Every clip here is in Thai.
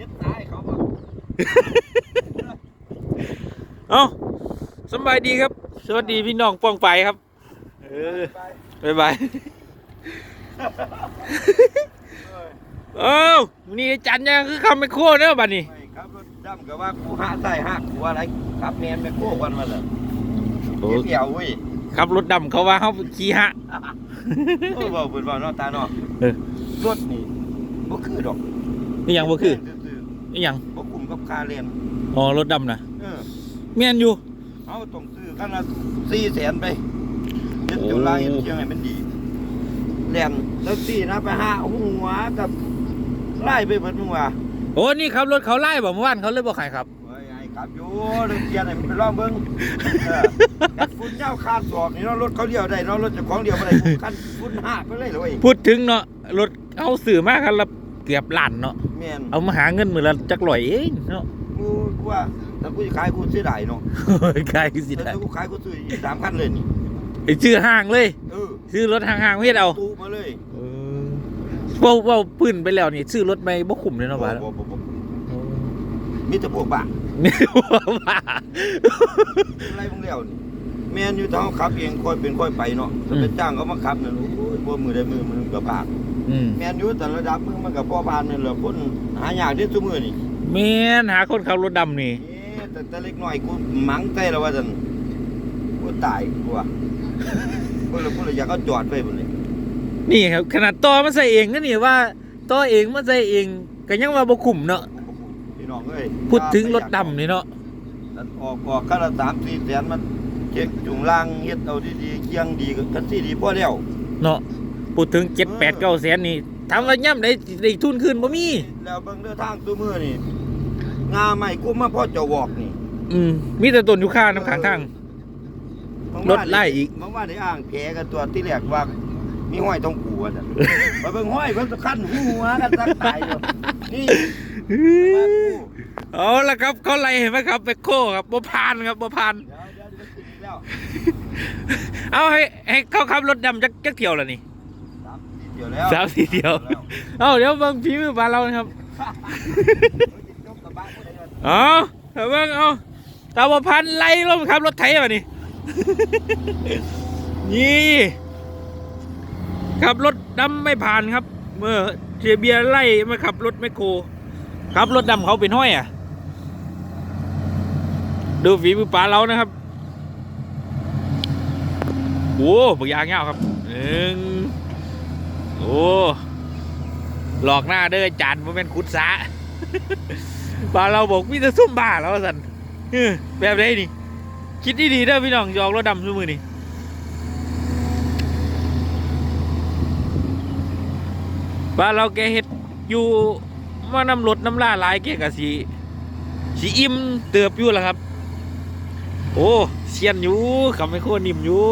ยึดตายเขาบอกเอ้าสำบายดีครับ สวัสดีพี่น้องป้องไปครับ เออไปบ๊ายบายเอ้าวันนี่จันยังคือคำไม่โค้เนอะบัดนี้ไม่ครับรถจำกับว่ากูห้าใส่ห้ากูอะไรครับแมนไปโค้กันมาเลยโอ้เกี่ยวเว้ยขับรถดำเขาว่าเขาขี่ฮะโอ้บอกเปิดบอกเนาะตาเนาะเออรถนี่บ่คือดอกนี่ยังบ่คือซื่ อนี่ยังๆบ่คุ้มกับค่าเรียนอ๋อรถดำนะเออเมียนอยู่ เอาต้องซื้อคันละสี่แสนไปเจ็ดจุฬาเฮ็ดยังไงมันดีแหลมแล้วสี่นะไปห้าหัวกับไล่ไปเบิดมึงว่าโอ้นี่ขับรถเขาไล่บ่เมื่อวานเขาเลยบอกใครครับเฮ้ยไอ้ครับอยู่เรื่องเกียร์ให้มันไปลองเบิ่งเออกัดฝุ่นเจ้าคาดศอกนี่เนาะรถเขาเดียวได้เนาะรถเจ้าของเดียวบ่ได้คันฝุ่นหักไปเลยเลยพูดถึงเนาะรถเขาสื่อมากคันละเกือบล้านเนาะ แม่นเอามาหาเงินมือละจักร้อยเองเนาะกูกูว่าถ้ากูจะขายกูซื้อได้เนาะใครสิถ้าได้กูขายกูซื้ออีกสามคันเลยนี่ไอ้ชื่อห้างเลยเออซื้อรถห้างๆไม่เฮ็ดเอาตู้มาเลยเออเว่าเว่าปืนไปแล้วนี่ซื้อรถไม่บ่คุ้มเลยเนาะบ้าบ่บ่บ่มีแต่พวกบ้าไม่ว่าบ้าอะไรพวกเดียวนี่ แม่นอยู่ทางขับเองค่อยเป็นค่อยไปเนาะถ้าไปจ้างเขามาขับนั่นโอ้ยบ่มือได้มือมันก็บากอืมแม่นอยู่แต่ระดับมึงมันก็พอผ่านนั่นแหละคนหายากที่ซุมื้อนี่แม่นหาคนขับรถดำนี่เอ๊ะแต่แต่เล็กน้อยกูหมังใจแล้วว่าซั่นกูตายกูว่ากูเลยกูเลยอยากเอาจอดไว้พุ่นเลยนี่ครับ ขนาดต่อมันใส่เองก็นี่ว่าต่อเองมันใส่เองก็ยังว่าบ่คุ้มเนาะพี่น้องเอ้ยพูดถึงรถดำนี่เนาะอันออกออกคันละ3 4แสนมัน เช็คจุงล่างเฮ็ดเอาดีๆเคียงดีก็กันสิดีพอแล้วเนาะพูดถึงเจ็ดแปดเก้าแสนนี่ถามว่าย่ำได้ได้ทุนขึ้นบ่มีแล้วเบิ่งเด้อทางตัวมือนี่งาใหม่กูมาพ่อจะวอกนี่ อืมมีแต่ต้นอยู่ข้างน้ำขังทางรถไล่อีกบางว่าได้อ่างแผลกันตัวที่แรกว่ามีห้อยต้องกูอะจ้ะมาเบิ่งห้อยเพิ่นสะคันหัวกันสักตายอยู่นี่มากูเอาละครับเขาไล่เห็นไหมครับไปโค้ครับบ่ผ่านครับบ่ผ่าน แล้วเอาให้ให้เขาขับรถดำจักจักเที่ยวละนี่สามสี่เดียวแล้วสามสี่เที่ยวเอาเดี๋ยวเบิ่งฝีมือปลาเรานะครับจบกับบ้านกูได้เลยเอาเอาเบิ่งเอาตาบ่ผ่านไล่ลงขับรถไถมานี่นี่ขับรถดำไม่ผ่านครับ เมื่อเสียเบียร์ไล่มาขับรถแมคโครขับรถดำเขาเป็นห้อยอะดูฝีมือปลาเรานะครับ โอ้บางยางเงาครับหนึ่งโอ้หลอกหน้าเด้อจานมันเป็นขุดสาปลาเราบอกมีแต่ซุ่มบ้าแล้วสันแบบไหนนี่คิดดีๆเด้อพี่น้องยอกรถดำซุมือนี่ปลาเราแกเฮ็ดอยู่มานำรถน้ำล่าลายแกกะสีสีอิ่มเติบอยู่แล้วครับ โอ้เซียนอยู่ขับไม่โคตรนิ่มอยู่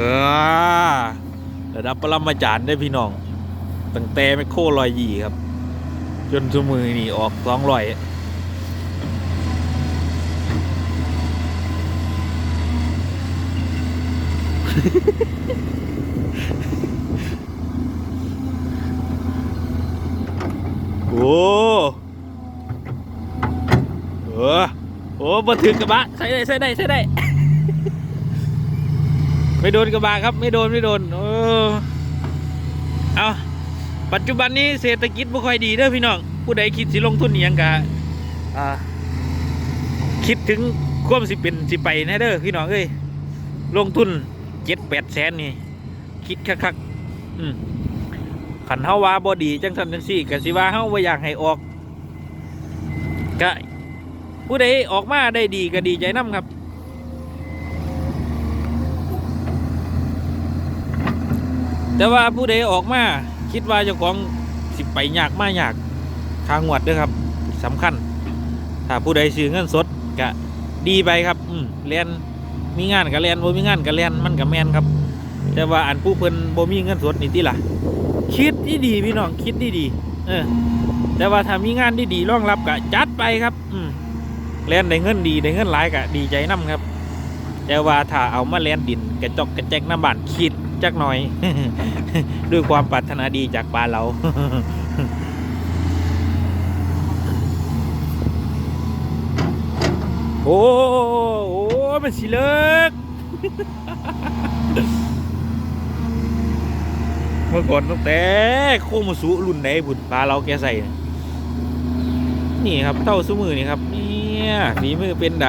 ออระดับปรมาจารย์ได้พี่น้องตั้งแต่ไม่โคลอยยี่ครับ จนสมือนี่ออกสองลอยโอ้เออโอ้มาถึงกระบะใส่ได้ใส่ได้ใส่ได้ ไม่โดนกระบะครับ ไม่โดนไม่โดน เออเอาปัจจุบันนี้เศรษฐกิจไม่ค่อยดีเด้อพี่น้อง ผู้ใดคิดสิลงทุนอหยังกะคิดถึงควมสิเป็นสิไปนะเด้อพี่น้องเอ้ยลงทุนเจ็ดแปดแสนนี่ คิดคักๆอืมขันเฮาว่าบอดีจังสันจังสี่กะสิว่าเฮาบ่อยากให้ออกกะผู้ใดออกมาได้ดีก็ดีใจนํครับ แต่ว่าผู้ใดออกมาคิดว่าเจ้าของสิไปยากมายากทางหวดด้วยครับสำคัญ ถ้าผู้ใดซื้อเงินสดก็ดีไปครับ อืมเรียนมีงานก็เรียนบ่มีงานก็เรียนมันก็แมนครับ แต่ว่าอันผู้เพิ่นบ่มีเงินสดนี่ติล่ะ คิดดีดีพี่น้องคิดดีดีเออ แต่ว่าถ้ามีงานดีๆรองรับก็จัดไปครับ อืมเรียนได้เงินดีได้เงินหลายก็ดีใจนํครับ แต่ว่าถ้าเอามาแล่นดินกระจอกกระแจกน้ำบานคิดจักหน่อย ด้วยความปรารถนาดีจากบ้านเราโอ้โอ้มันสิเลิกเมื่อก่อนตั้งแต่โคมาสุรุ่นไหนบุญปลาเราแกใส่ นี่ครับเท่าสมือนี่ครับ เนี่ยฝีมือเป็นได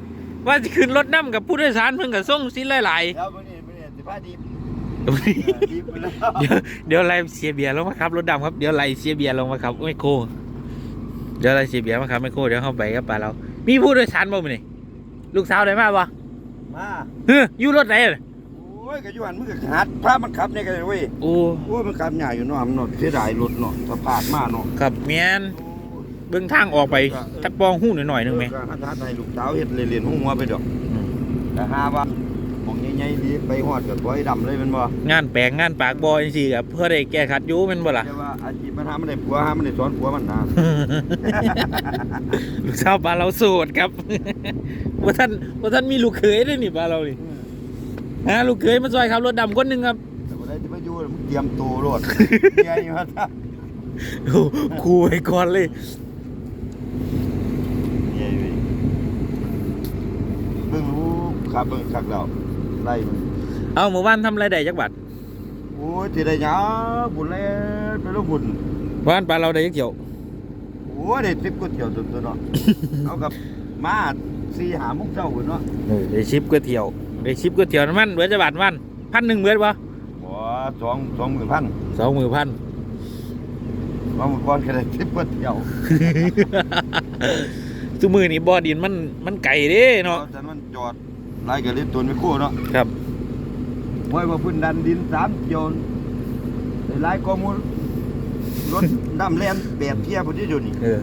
ว่ามาหาว่านขับรถดำกลับบ้านซื่อๆว่าจะขึ้นรถน้ำกับผู้โดยสารเพิ่งกับส่งสินหลายแล้วมื้อนี้มื้อนี้สิพาดีเอๆอดีไปแล้วเดี๋ยวเดี๋ยวไล่เสียเบียร์ลงมาครับรถดำครับเดี๋ยวไล่เสียเบียร์ลงมาครับไม่โคเดี๋ยวไล่เสียเบียร์มาครับไม่โคเดี๋ยวเข้าไปกับป่าเรา มีผู้โดยสารบ่มื้อนี่ลูกสาวได้มาบ่มาเฮ้ยอยู่รถไหนอะโอ้ยก็อยู่หันมึงก็หัดพามันขับเนี่ยก็ได้เว้ยโอ้โอ้ยมันขับยากอยู่เนาะมันเนาะเสียดายรถเนาะสภาพมาเนาะครับแมน เบิ่งทางออกไปจักปองหู้หน่อยๆหนึงไหมเออก็หัดหัดให้ลูกสาวเฮ็ดเรียนๆหัวไปดอกอืมแต่หาว่าของใหญ่ๆดีไปฮอดก็ปล่อยดำเลยแมันบ่งานแปลงงานปากบอยจังซี่กับเพื่อได้แก้ขัดอยู่แม่นบ่ล่ะแต่ว่าอาชีพมันหามันได้ผัวหามันได้สอนผัวมันนะลูกสาวบ้านเราโสดครับว่าท่านว่าท่านมีลูกเขยด้วยนี่บ้านเรานี่ฮะลูกเขยมาซอยขับรถดำคนหนึ่งครับแต่บ่ได้จะไปอยู่มึงเตรียมตัวโลดใหญ่อยู่ฮะท่าโอ้ครูไว้ก่อนเลย ใหญ่เว้ยเบิ่งรู้ ครับเบิ่งคักแล้วไล่มันเอาหมู่บ้านทำอะไรได้จักบาทโอ้ยที่ได้หยังบุญแล้วไปแล้วบุญบ้านปลาเราได้จักเกี่ยวโอ้ยได้ทิปก๋วยเตี๋ยวสุดๆเนาะ เอากับมาสี่หาโมุกเจ้าพุ่นเนาะได้ชิปก๋วยเตี๋ยวได้ชิปก๋วยเตี๋ยวน้ำมันเบือจะบาทวันพันหนึ่งเบือปะบ่สองสองหมื่นพันสองมือพันบางก่อนก็ได้ทิปก๋วยเตี๋ยวทุกมือนี่บ่อดินมันมันไก่เด้เนาะแต่มันจอด ไล่กับเล่นตัวไม่คู่เนาะครับไว้ว่าเพื้นดันดินสามเที่ยวได้หลายกว่าหมูลรถดำแล่นแปดเที่ยวพุ่นที่อยู่นี่เออ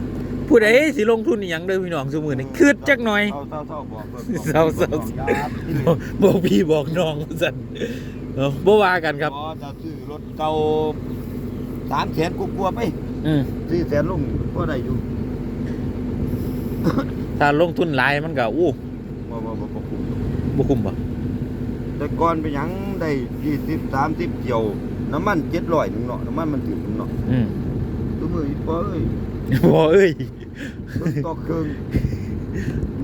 ผู้ใดสิลงทุนอหย่างเด้อพี่น้องทุกมือนี่คืดจักหน่อยเศร้าเศร้าๆบอกพิ่นบอกเศร้าๆบอกครับที่เหลือบอกพี่บอกน้องสันเออบ่ว่ากันครับอ๋อจะซื้อรถเก่าสามแสนกลัวาๆไปอืมสี่แสนลงก็ได้อยู่ถ้าลงทุนหลายมันก็อู้บ่บ่บ่บ่คุ้ม บ่คุ้มบ่แต่ก่อนไปหยังได้ยี่สิบสามสิบเกี่ยว น้ำมันเจ็ดร้อยหนึ่งเนาะน้ำมันมันถึงเนาะอืมตัวมืออีปอเอ้ยบ่เอ้ยเบิ่งต่อเครื่อง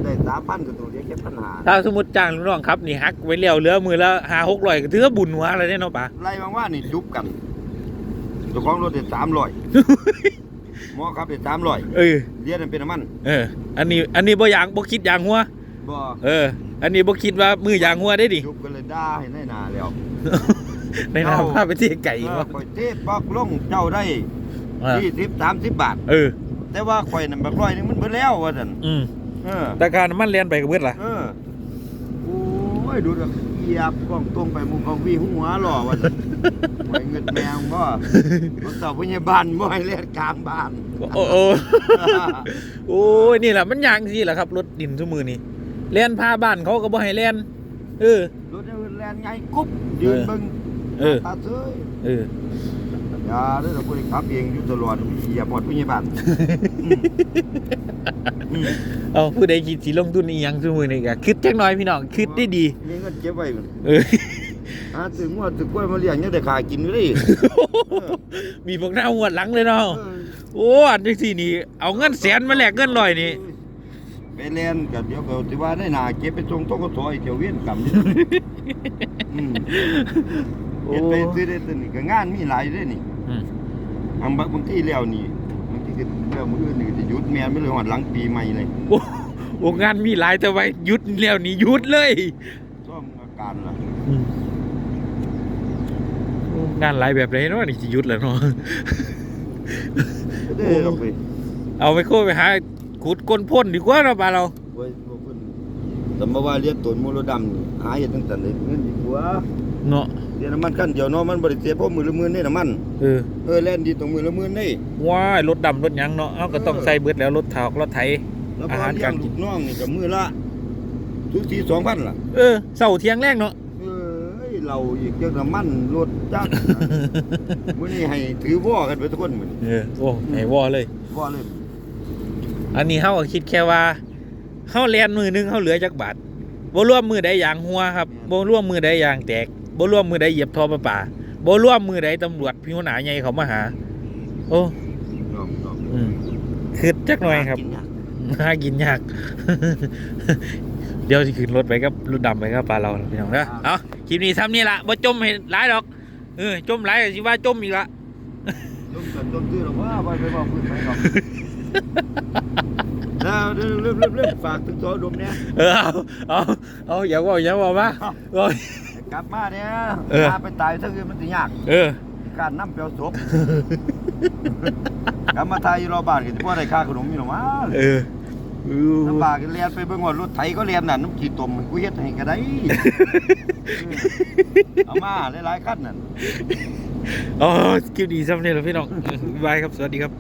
ได้สามพันก็ตัวเดียวแค่ปัญหาถ้าสมมุติจ้างลูกน้องครับนี่ฮักไว้แล้วเหลือมือละ5 600ก็ถือว่าบุญหัวแล้วเด้เนาะป่าไล่บางว่านี่จุบกันเจ้าของรถได้สามร้อยหมอครับได้สามร้อยเออเรียนนั่นเป็นน้ำมัน เออ อันนี้อันนี้บ่อย่างบ่คิดอย่างหัว บ่เออ อันนี้บ่คิดว่ามืออย่างหัวได้ดิจุบกันเลยได้ให้หนาแล้วในน้ำพาไปที่ไก่เออวะข่อยเทปปักลงเจ้าได้อ่ายี่สิบสามสิบบาท เออ แต่ว่าข่อยนั่นบักร้อยหนึงมันเบิดแล้วว่าซั่นอืมเออแต่การน้ำมันเลียนไปกับเบิดล่ะเออโอ้ยดูดอกเหยียบกล้องตรงไปมุมเอาวีหัวหล่อว่าซั่นไว้เงินแมวบ่รถเต่าพยาบาลบ่ให้เล่นกลางบ้านโอ้โอ้โอ้ยนี่แหละมันยางสิแหละครับ รถดินทุกมือนี่ เลียนพาบ้านเขาก็บ่ให้เลียนเออรถเดินแลนไงกุ๊บยืนเบิ่งเออตาเซ้ยเอออย่าเด้อเราบ่ได้ขับเองอยู่ตลอดเหยียบหมดพยาบาลอืมอืมเอาผู้ใดคิดสิลงทุนอีหยังทุกมือนี่ก็คิดจักหน่อยพี่น้องคิดได้ดีมีเงินเก็บไว้เออหาถึงว่าถึงกล้วยมาเลี้ยงยังได้ขากินอยู่ดิมีพวกหน้าหัวหลังเลยเนาะเออโอ้อันจังซี่นี่เอาเงินแสนมาแลกเงินร้อยนี่ ไปเล่นกับเดี๋ยวก็สิว่าได้หนาเก็บไปส่งตกสอีกเที่ยวเวียนกรรมนี่ อืมโอ้เฮ็ดไปซื้อได้ตัวนี้ก็งานมีหลายเด้นี่อืมอังบางบางทีแล้วนี่บางทีก็แล้วมื้ออื่นนี่ก็สิหยุดแม่นไม่เลยฮอดหลังปีใหม่เลยโอ้โอ้งานมีหลายแต่ว่าหยุดแล้วนี่หยุดเลยซ่อมอาการล่ะงานหลายแบบไหนเนาะนี่สิหยุดแล้วเนาะเด้อเราไปเอาไปโค้ไปหา ขุดก้นพ่นดีกว่าเนาะบ้านเราไว้บ่เพิ่นสมมติว่าเรียกตนมูลดำนี่หาเฮ็ดตั้งแต่เลยเงินดีกว่าเนาะเสียน้ำมันคันเดียวเนาะมันบ่ได้เสียเพราะมือละหมื่นนี่น้ำมันเออเออแล่นดีตรงมือละหมื่นนี่ว้ายรถดำรถหยังเนาะเอาก็ต้องใส่เบิดแล้วรถถอกรถไถ แล้วพอาอหารเลี้ยการงกิลูน กน้องนี่ก็มือละทุกที2,000ล่ะเออเสาเที่ยงแรกเนาะ เอ้ยเราอีกเจ้าน้ำมันรถจักร มื้อนี้ให้ถือว่อกันไปทุกคนมื้อนี้เออโอ้ไหนวอเลย ว่อเลย อันนี้เฮาก็คิดแค่ว่าเฮาแลนมือหนึงเฮาเหลือจักบาทบ่รวมมือใดยางหัวครับบ่รวมมือใดยางแตกบ่รวมมือใดเหยียบท่อประปาบ่รวมมือใดตำรวจพิวหนาใหญ่เขามาหา โอ้น้องน้องอืมคือจักหน่อยครับกินยากหากินยาก เดี๋ยวสิขึ้นรถไปกับรถดำไปกับปลาเราพี่น้องเด้อเอาคลิปนี้ซ้ำนี่ละบ่จมให้หลายดอกเออจมหลายก็สิว่าจมอีกละต้มกันต้มตื้อหรอกว่าไปไปบอกพื้นไปหรอก แล้วเริ่มเริ่มเริ่มฝากถึงตัวดมเนี่ยเออเอาเอาเอาอย่าว่าอย่าว่ามาโอ้ยกลับมาเนี่ยเออ พาไปตายถ้าคือมันจะยาก เออการน้ำเปรียวศพกลับมาทายอยู่รอบบ้านกันพวกได้ค่าขนมอยู่หรอวะเอออือลำบากกันเรียนไปเบิ่งว่ารถไถก็เรียนน่ะน้ำขี้ตมกูเฮ็ดให้ก็ได้ เออเอามาหลายๆคันนั่น อ๋อคลิปนี้ซ้ำนี่แหละพี่น้องบ๊ายบายครับ สวัสดีครับ